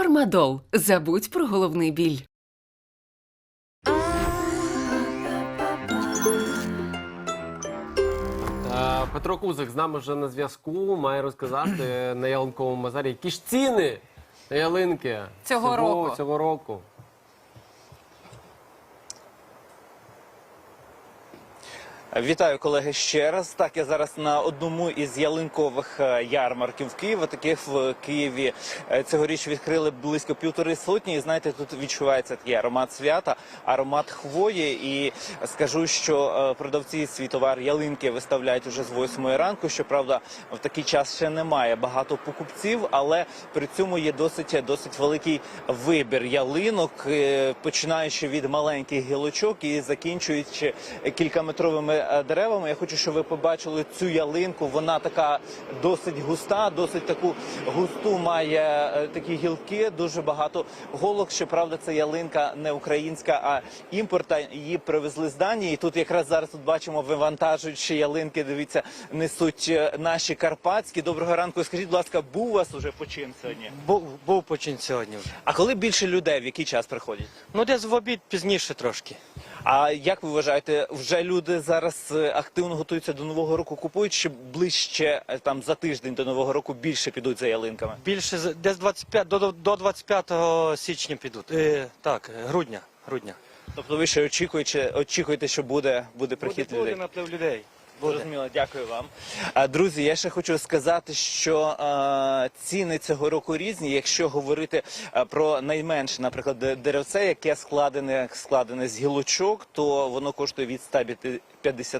Фармадол. Забудь про головний біль. Е, Петро Кузик з нами вже на зв'язку. Має розказати на ялинковому базарі, які ж ціни на ялинки Цього року. Цього року. Вітаю колеги ще раз. Так, я зараз на одному із ялинкових е, ярмарків Києва. Таких в Києві е, цьогоріч відкрили близько півтори сотні. І знаєте, тут відчувається такий аромат свята, аромат хвої. І скажу, що е, продавці свій товар ялинки виставляють уже з 8 ранку. Щоправда, в такий час ще немає багато покупців, але при цьому є досить досить великий вибір ялинок, починаючи від маленьких гілочок і закінчуючи кількаметровими е, деревами. Я хочу, щоб ви побачили цю ялинку. Вона така досить густа, досить таку густу має е, такі гілки. Дуже багато голок. Щоправда, це ялинка не українська, а імпорта. Її привезли з Данії. І тут якраз зараз тут бачимо, вивантажуючи ялинки. Дивіться, несуть е, наші карпатські. Доброго ранку. Скажіть, будь ласка, був у вас уже почин сьогодні? Був, був почин сьогодні вже. А коли більше людей, в який час приходять? Ну, десь в обід пізніше трошки. А як ви вважаєте, вже люди зараз е, активно готуються до нового року, купують чи ближче е, там за тиждень до нового року більше підуть за ялинками? Більше з- десь 25, до, до- до 25 січня підуть. Е, так, грудня. грудня. Тобто ви ще очікуєте, очікуєте, що буде, буде прихід буде, людей? буде наплив людей. Зрозуміло, дякую вам. Друзі, я ще хочу сказати, що е, ціни цього року різні. Якщо говорити про найменше, наприклад, деревце, яке складене, складене з гілочок, то воно коштує від 150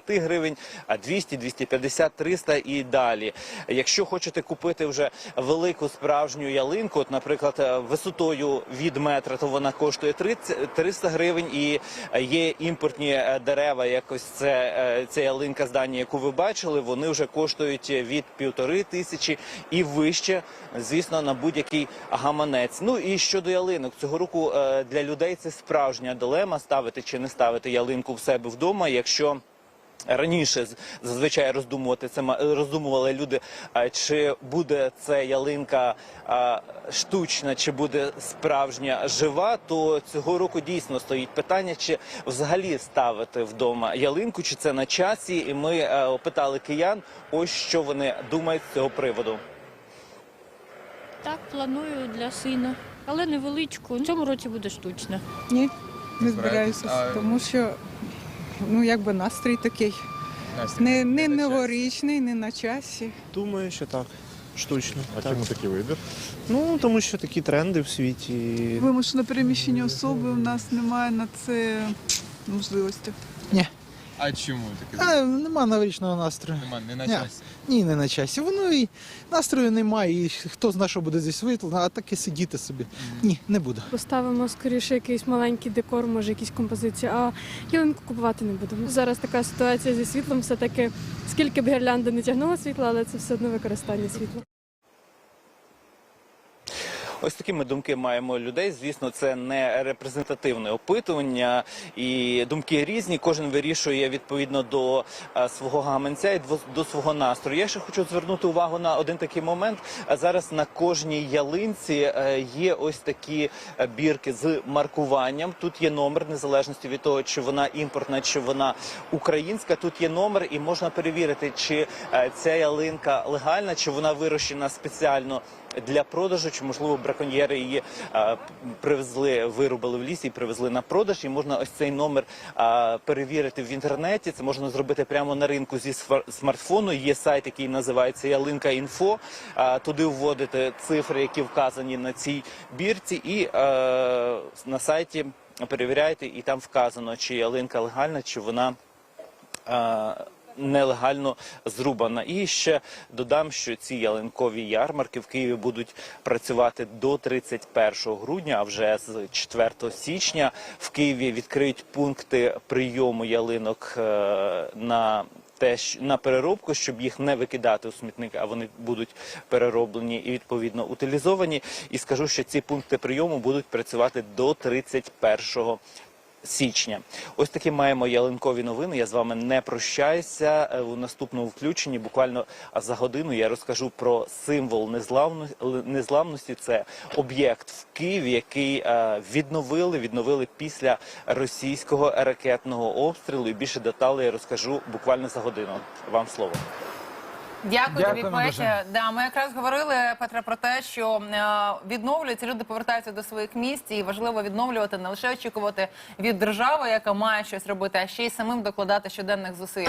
гривень, а 200, 250, 300 і далі. Якщо хочете купити вже велику справжню ялинку, от, наприклад, е, висотою від метра, то вона коштує 30, 300 гривень. І є імпортні е, дерева, якось це е, ця ялинка з Данії, яку ви бачили, вони вже коштують від півтори тисячі і вище, звісно, на будь-який гаманець. Ну і щодо ялинок, цього року для людей це справжня дилема ставити чи не ставити ялинку в себе вдома, якщо. Раніше з- зазвичай роздумувати це ма- роздумували люди, чи буде це ялинка штучна, чи буде справжня жива. То цього року дійсно стоїть питання, чи взагалі ставити вдома ялинку, чи це на часі. І ми е, опитали киян, ось що вони думають з цього приводу. Так, планую для сина, але невеличку. В цьому році буде штучна. Ні, не збираюся, тому що ну якби настрій такий. Настрій Не, не не новорічний, не на часі. Думаю, що так. Штучно. А так. чому такий вибір? Ну, тому що такі тренди в світі. Вимушено переміщення особи у нас немає на це можливості. А чому такий А, нема новорічного настрою. Нема, не на Ні. часі. Ні, не на часі. Воно і настрою немає, і хто знає, що буде зі світло, а так і сидіти собі. Ні, не буду. Поставимо скоріше якийсь маленький декор, може якісь композиції, а ялинку купувати не будемо. Зараз така ситуація зі світлом, все таки скільки б гірлянда не тягнула світла, але це все одно використання світла. Ось такими думки маємо людей. Звісно, це не репрезентативне опитування, і думки різні. Кожен вирішує відповідно до е, свого гаманця і до свого настрою. Я ще хочу звернути увагу на один такий момент. Зараз на кожній ялинці е, є ось такі е, бірки з маркуванням. Тут є номер, незалежності від того, чи вона імпортна, чи вона українська. Тут є номер, і можна перевірити, чи ця ялинка легальна, чи вона вирощена спеціально для продажу, чи можливо браконьєри її е, привезли, вирубали в лісі і привезли на продаж. І можна ось цей номер е, перевірити в інтернеті. Це можна зробити прямо на ринку зі смартфону. Є сайт, який називається Ялинка Інфо. Е, туди вводите цифри, які вказані на цій бірці, і на сайті перевіряєте, і там вказано, чи ялинка легальна, чи вона. Нелегально зрубана. І ще додам, що ці ялинкові ярмарки в Києві будуть працювати до 31 грудня, а вже з 4 січня в Києві відкриють пункти прийому ялинок е, на те, на переробку, щоб їх не викидати у смітник, а вони будуть перероблені і відповідно утилізовані. І скажу, що ці пункти прийому будуть працювати до 31 січня. Ось такі маємо ялинкові новини. Я з вами не прощаюся. Е, У наступному включенні буквально за годину я розкажу про символ незламно- незламності. Це об'єкт в Києві, який е, відновили, відновили після російського ракетного обстрілу. І більше деталей я розкажу буквально за годину. Вам слово. Дякую тобі, Дякуємо Петя. Да, ми якраз говорили Петра про те, що е, відновлюються, люди повертаються до своїх місць, і важливо відновлювати, не лише очікувати від держави, яка має щось робити, а ще й самим докладати щоденних зусиль.